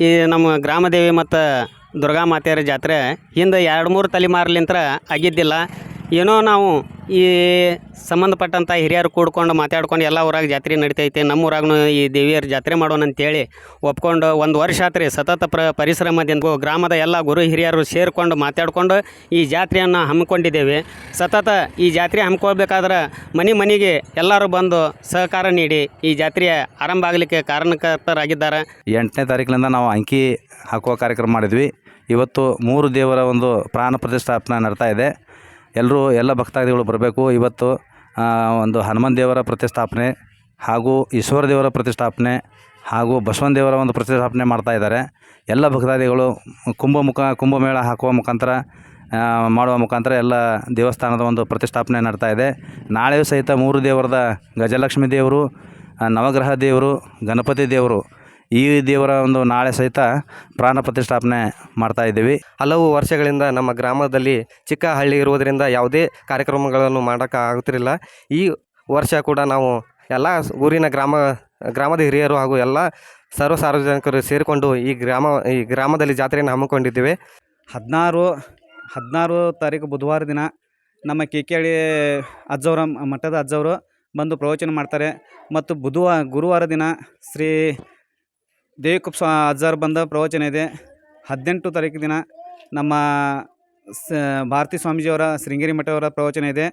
ಈ ನಮ್ಮ ಗ್ರಾಮದೇವಿ ಮತ್ತು ದುರ್ಗಾ ಮಾತೆಯರ ಜಾತ್ರೆ ಹಿಂದೆ ಎರಡು ಮೂರು ತಲೆಮಾರ್ಲಿಂತ್ರ ಆಗಿದ್ದಿಲ್ಲ. ಏನೋ ನಾವು ಈ ಸಂಬಂಧಪಟ್ಟಂಥ ಹಿರಿಯರು ಕೂಡ್ಕೊಂಡು ಮಾತಾಡ್ಕೊಂಡು ಎಲ್ಲ ಊರಾಗ ಜಾತ್ರೆ ನಡಿತೈತೆ, ನಮ್ಮ ಊರಾಗೂ ಈ ದೇವಿಯರ ಜಾತ್ರೆ ಮಾಡೋಣ ಅಂತೇಳಿ ಒಪ್ಕೊಂಡು ಒಂದು ವರ್ಷ ಆತ್ರಿ ಸತತ ಪ್ರ ಪರಿಶ್ರಮದಿಂದ ಗ್ರಾಮದ ಎಲ್ಲ ಗುರು ಹಿರಿಯರು ಸೇರಿಕೊಂಡು ಮಾತಾಡ್ಕೊಂಡು ಈ ಜಾತ್ರೆಯನ್ನು ಹಮ್ಮಿಕೊಂಡಿದ್ದೇವೆ. ಸತತ ಈ ಜಾತ್ರೆ ಹಮ್ಮಿಕೊಳ್ಬೇಕಾದ್ರೆ ಮನೆ ಮನೆಗೆ ಎಲ್ಲರೂ ಬಂದು ಸಹಕಾರ ನೀಡಿ ಈ ಜಾತ್ರೆಯ ಆರಂಭ ಆಗಲಿಕ್ಕೆ ಕಾರಣಕರ್ತರಾಗಿದ್ದಾರೆ. ಎಂಟನೇ ತಾರೀಕಿನಿಂದ ನಾವು ಅಂಕಿ ಹಾಕುವ ಕಾರ್ಯಕ್ರಮ ಮಾಡಿದ್ವಿ. ಇವತ್ತು ಮೂರು ದೇವರ ಒಂದು ಪ್ರಾಣ ಪ್ರತಿಷ್ಠಾಪನೆ ನಡ್ತಾ ಇದೆ. ಎಲ್ಲರೂ ಎಲ್ಲ ಭಕ್ತಾದಿಗಳು ಬರಬೇಕು. ಇವತ್ತು ಒಂದು ಹನುಮಾನ್ ದೇವರ ಪ್ರತಿಷ್ಠಾಪನೆ ಹಾಗೂ ಈಶ್ವರ ದೇವರ ಪ್ರತಿಷ್ಠಾಪನೆ ಹಾಗೂ ಬಸವನ ದೇವರ ಒಂದು ಪ್ರತಿಷ್ಠಾಪನೆ ಮಾಡ್ತಾ ಇದ್ದಾರೆ. ಎಲ್ಲ ಭಕ್ತಾದಿಗಳು ಕುಂಭಮುಖ, ಕುಂಭಮೇಳ ಹಾಕುವ ಮುಖಾಂತರ ಮಾಡುವ ಮುಖಾಂತರ ಎಲ್ಲ ದೇವಸ್ಥಾನದ ಒಂದು ಪ್ರತಿಷ್ಠಾಪನೆ ನಡ್ತಾ ಇದೆ. ನಾಳೆಯೂ ಸಹಿತ ಮೂರು ದೇವರದ ಗಜಲಕ್ಷ್ಮಿ ದೇವರು ನವಗ್ರಹ ದೇವರು, ಗಣಪತಿ ದೇವರು ಈ ದೇವರ ಒಂದು ನಾಳೆ ಸಹಿತ ಪ್ರಾಣ ಪ್ರತಿಷ್ಠಾಪನೆ ಮಾಡ್ತಾ ಇದ್ದೀವಿ. ಹಲವು ವರ್ಷಗಳಿಂದ ನಮ್ಮ ಗ್ರಾಮದಲ್ಲಿ ಚಿಕ್ಕ ಹಳ್ಳಿ ಇರುವುದರಿಂದ ಯಾವುದೇ ಕಾರ್ಯಕ್ರಮಗಳನ್ನು ಮಾಡೋಕ್ಕೆ ಆಗುತ್ತಿರಲಿಲ್ಲ. ಈ ವರ್ಷ ಕೂಡ ನಾವು ಎಲ್ಲ ಊರಿನ ಗ್ರಾಮ ಗ್ರಾಮದ ಹಿರಿಯರು ಹಾಗೂ ಎಲ್ಲ ಸರ್ವ ಸಾರ್ವಜನಿಕರು ಸೇರಿಕೊಂಡು ಈ ಗ್ರಾಮ ಈ ಗ್ರಾಮದಲ್ಲಿ ಜಾತ್ರೆಯನ್ನು ಹಮ್ಮಿಕೊಂಡಿದ್ದೇವೆ. ಹದಿನಾರು ಹದಿನಾರು ತಾರೀಕು ಬುಧವಾರ ದಿನ ನಮ್ಮ ಕೇಕೇಳಿ ಅಜ್ಜವರ ಮಠದ ಅಜ್ಜವರು ಬಂದು ಪ್ರವಚನ ಮಾಡ್ತಾರೆ. ಮತ್ತು ಬುಧವಾರ ಗುರುವಾರ ದಿನ ಶ್ರೀ ದೇವಿಕುಪ್ಸ ಅಜ್ಜಾರ್ ಬಂದ ಪ್ರವಚನ ಇದೆ. ಹದಿನೆಂಟು ತಾರೀಕು ದಿನ ನಮ್ಮ ಸ ಭಾರತಿ ಸ್ವಾಮೀಜಿಯವರ, ಶೃಂಗೇರಿ ಮಠವರ ಪ್ರವಚನ ಇದೆ.